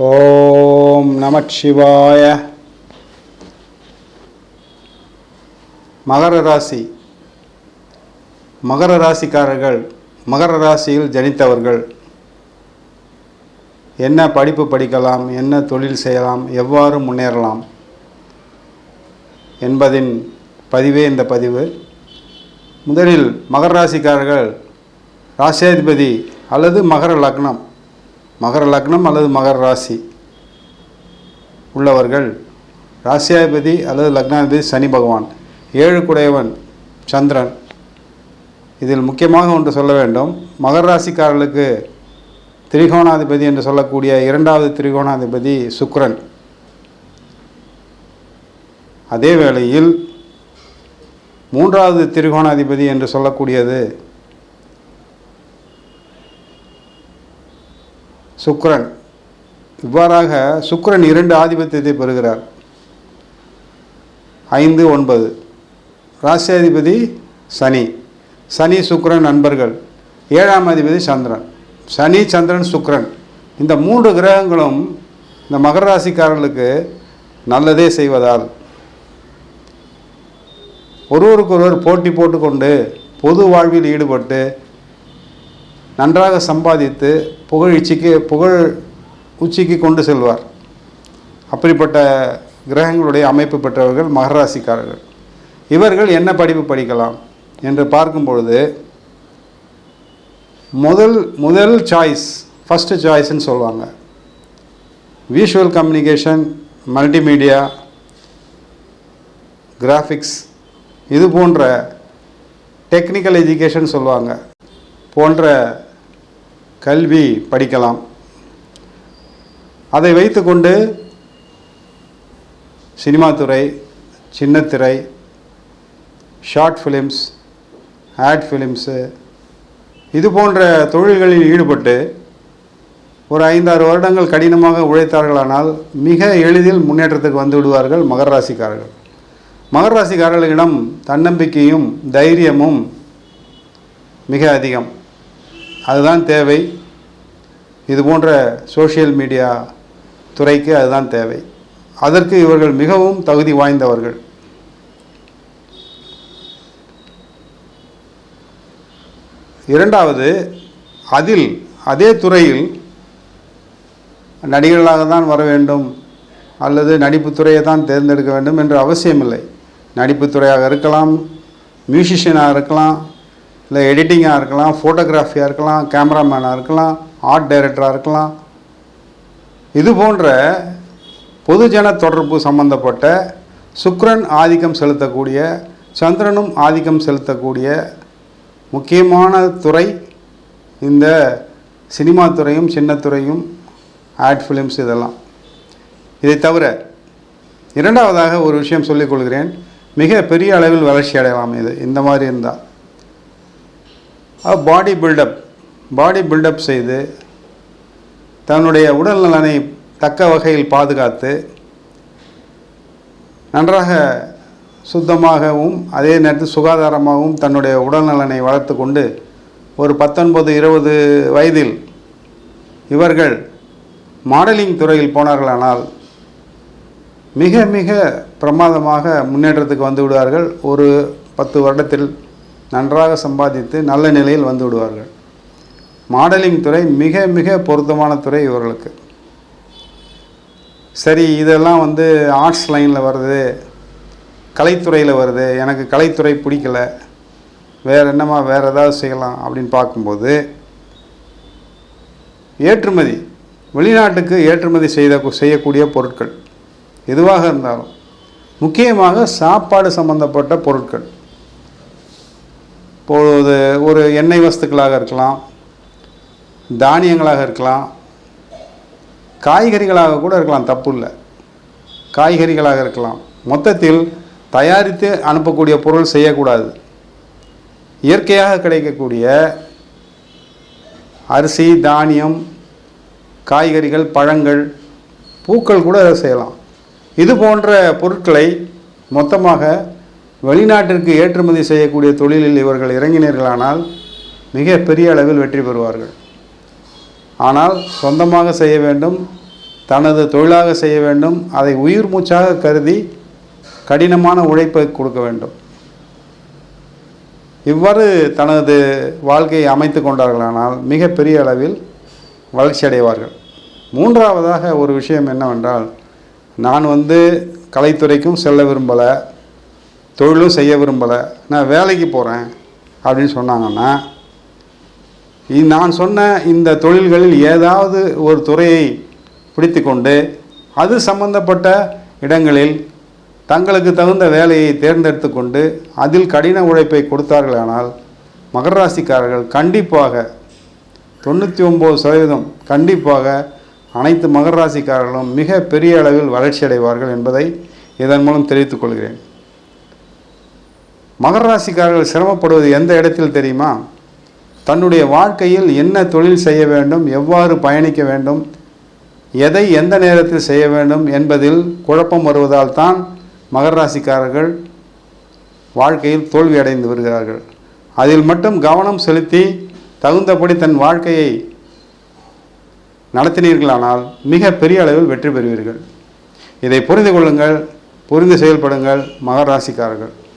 ஓம் நமச்சிவாய மகர ராசி. மகர ராசிக்காரர்கள் மகர ராசியில் ஜனித்தவர்கள். என்ன படிப்பு படிக்கலாம் என்ன தொழில் செய்யலாம் எவ்வாறு முன்னேறலாம் என்பதின் பதிவே இந்த பதிவு. முதலில் மகர ராசிக்காரர்கள் ராசியாதிபதி அல்லது மகர லக்னம். மகர லக்னம் அல்லது மகர ராசி உள்ளவர்கள் ராசியாதிபதி அல்லது லக்னாதிபதி சனி பகவான் ஏழு குடையவன் சந்திரன். இதில் முக்கியமாக ஒன்று சொல்ல வேண்டும். மகர ராசிக்காரர்களுக்கு திரிகோணாதிபதி என்று சொல்லக்கூடிய இரண்டாவது திரிகோணாதிபதி சுக்ரன் அதே வேளையில் மூன்றாவது திரிகோணாதிபதி என்று சொல்லக்கூடியது சுக்கிரன். இவ்வாறாக சுக்ரன் இரண்டு ஆதிபத்தியத்தை பெறுகிறார். ஐந்து ஒன்பது. ராசியாதிபதி சனி. சனி சுக்ரன் நண்பர்கள். ஏழாம் அதிபதி சந்திரன். சனி சந்திரன் சுக்ரன் இந்த மூன்று கிரகங்களும் இந்த மகர ராசிக்காரர்களுக்கு நல்லதே செய்வதால் ஒருவருக்கொருவர் போட்டி போட்டுக்கொண்டு பொது வாழ்வில் ஈடுபட்டு நன்றாக சம்பாதித்து புகழ் இச்சிக்கு புகழ் உச்சிக்கு கொண்டு செல்வார். அப்படிப்பட்ட கிரகங்களுடைய அமைப்பு பெற்றவர்கள் மகராசிக்காரர்கள். இவர்கள் என்ன படிப்பு படிக்கலாம் என்று பார்க்கும் பொழுது முதல் முதல் சாய்ஸ் ஃபஸ்ட்டு சாய்ஸ்ன்னு சொல்லுவாங்க. விஷுவல் கம்யூனிகேஷன் மல்டிமீடியா கிராஃபிக்ஸ் இது போன்ற டெக்னிக்கல் எஜுகேஷன் சொல்லுவாங்க. போன்ற கல்வி படிக்கலாம். அதை வைத்துக்கொண்டு சினிமாத்துறை சின்னத்திரை ஷார்ட் ஃபிலிம்ஸ் ஆட் ஃபிலிம்ஸு இது போன்ற தொழில்களில் ஈடுபட்டு ஒரு ஐந்தாறு வருடங்கள் கடினமாக உழைத்தார்களானால் மிக எளிதில் முன்னேற்றத்துக்கு வந்து விடுவார்கள் மகர ராசிக்காரர்கள். மகர ராசிக்காரர்களிடம் தன்னம்பிக்கையும் தைரியமும் மிக அதிகம். அதுதான் தேவை. இது போன்ற சோஷியல் மீடியா துறைக்கு அதுதான் தேவை. அதற்கு இவர்கள் மிகவும் தகுதி வாய்ந்தவர்கள். இரண்டாவது அதில் அதே துறையில் நடிகர்களாக தான் வர வேண்டும் அல்லது நடிப்புத்துறையை தான் தேர்ந்தெடுக்க வேண்டும் என்று அவசியமில்லை. நடிப்புத்துறையாக இருக்கலாம் மியூசிஷியனாக இருக்கலாம் இல்லை எடிட்டிங்காக இருக்கலாம் ஃபோட்டோகிராஃபியாக இருக்கலாம் கேமராமேனாக இருக்கலாம் ஆர்ட் டைரக்டராக இருக்கலாம். இது போன்ற பொதுஜன தொடர்பு சம்பந்தப்பட்ட சுக்ரன் ஆதிக்கம் செலுத்தக்கூடிய சந்திரனும் ஆதிக்கம் செலுத்தக்கூடிய முக்கியமான துறை இந்த சினிமா துறையும் சின்னத்துறையும் ஆட் ஃபிலிம்ஸ் இதெல்லாம். இதை தவிர இரண்டாவதாக ஒரு விஷயம் சொல்லிக் கொள்கிறேன். மிக பெரிய அளவில் வளர்ச்சி அடையலாம் இது. இந்த மாதிரி இருந்தால். பாடி பில்டப் பாடி பில்டப் செய்து தன்னுடைய உடல் நலனை தக்க வகையில் பாதுகாத்து நன்றாக சுத்தமாகவும் அதே நேரத்தில் சுகாதாரமாகவும் தன்னுடைய உடல் நலனை வளர்த்து கொண்டு ஒரு பத்தொன்பது இருபது வயதில் இவர்கள் மாடலிங் துறையில் போனார்களானால் மிக மிக பிரமாதமாக முன்னேற்றத்துக்கு வந்து விடுவார்கள். ஒரு பத்து வருடத்தில் நன்றாக சம்பாதித்து நல்ல நிலையில் வந்து விடுவார்கள். மாடலிங் துறை மிக மிக பொருத்தமான துறை இவர்களுக்கு. சரி இதெல்லாம் வந்து ஆர்ட்ஸ் லைனில் வருது. கலைத்துறையில் வருது. எனக்கு கலைத்துறை பிடிக்கல. வேறு என்னம்மா வேறு ஏதாவது செய்யலாம் அப்படின்னு பார்க்கும்போது ஏற்றுமதி வெளிநாட்டுக்கு ஏற்றுமதி செய்த செய்யக்கூடிய பொருட்கள் எதுவாக இருந்தாலும் முக்கியமாக சாப்பாடு சம்பந்தப்பட்ட பொருட்கள். இப்போது ஒரு எண்ணெய் வஸ்துக்களாக இருக்கலாம் தானியங்களாக இருக்கலாம் காய்கறிகளாக கூட இருக்கலாம் தப்பு இல்லை காய்கறிகளாக இருக்கலாம். மொத்தத்தில் தயாரித்து அனுப்பக்கூடிய பொருள் செய்யக்கூடாது. இயற்கையாக கிடைக்கக்கூடிய அரிசி தானியம் காய்கறிகள் பழங்கள் பூக்கள் கூட செய்யலாம். இது போன்ற பொருட்களை மொத்தமாக வெளிநாட்டிற்கு ஏற்றுமதி செய்யக்கூடிய தொழிலில் இவர்கள் இறங்கினீர்களானால் மிக பெரிய அளவில் வெற்றி பெறுவார்கள். ஆனால் சொந்தமாக செய்ய வேண்டும் தனது தொழிலாக செய்ய வேண்டும் அதை உயிர் மூச்சாக கருதி கடினமான உழைப்பை கொடுக்க வேண்டும். இவ்வாறு தனது வாழ்க்கையை அமைத்து கொண்டார்களானால் மிகப்பெரிய அளவில் வளர்ச்சி அடைவார்கள். மூன்றாவதாக ஒரு விஷயம் என்னவென்றால் நான் வந்து கலைத்துறைக்கும் செல்ல விரும்பலை தொழிலும் செய்ய விரும்பலை. நான் வேலைக்கு போகிறேன் அப்படின்னு சொன்னாங்கன்னா நான் சொன்ன இந்த தொழில்களில் ஏதாவது ஒரு துறையை பிடித்துக்கொண்டு அது சம்பந்தப்பட்ட இடங்களில் தங்களுக்கு தகுந்த வேலையை தேர்ந்தெடுத்து கொண்டு அதில் கடின உழைப்பை கொடுத்தார்களானால் மகர ராசிக்காரர்கள் கண்டிப்பாக தொண்ணூற்றி ஒம்பது சதவீதம் கண்டிப்பாக அனைத்து மகர ராசிக்காரர்களும் மிக பெரிய அளவில் வளர்ச்சி அடைவார்கள் என்பதை இதன் மூலம் தெரிவித்துக் கொள்கிறேன். மகர ராசிக்காரர்கள் சிரமப்படுவது எந்த இடத்தில் தெரியுமா? தன்னுடைய வாழ்க்கையில் என்ன தொழில் செய்ய வேண்டும் எவ்வாறு பயணிக்க வேண்டும் எதை எந்த நேரத்தில் செய்ய வேண்டும் என்பதில் குழப்பம் வருவதால் தான் மகர ராசிக்காரர்கள் வாழ்க்கையில் தோல்வி அடைந்து வருகிறார்கள். அதில் மட்டும் கவனம் செலுத்தி தகுந்தபடி தன் வாழ்க்கையை நடத்தினீர்களானால் மிக பெரிய அளவில் வெற்றி பெறுவீர்கள். இதை புரிந்து கொள்ளுங்கள் புரிந்து செயல்படுங்கள் மகராசிக்காரர்கள்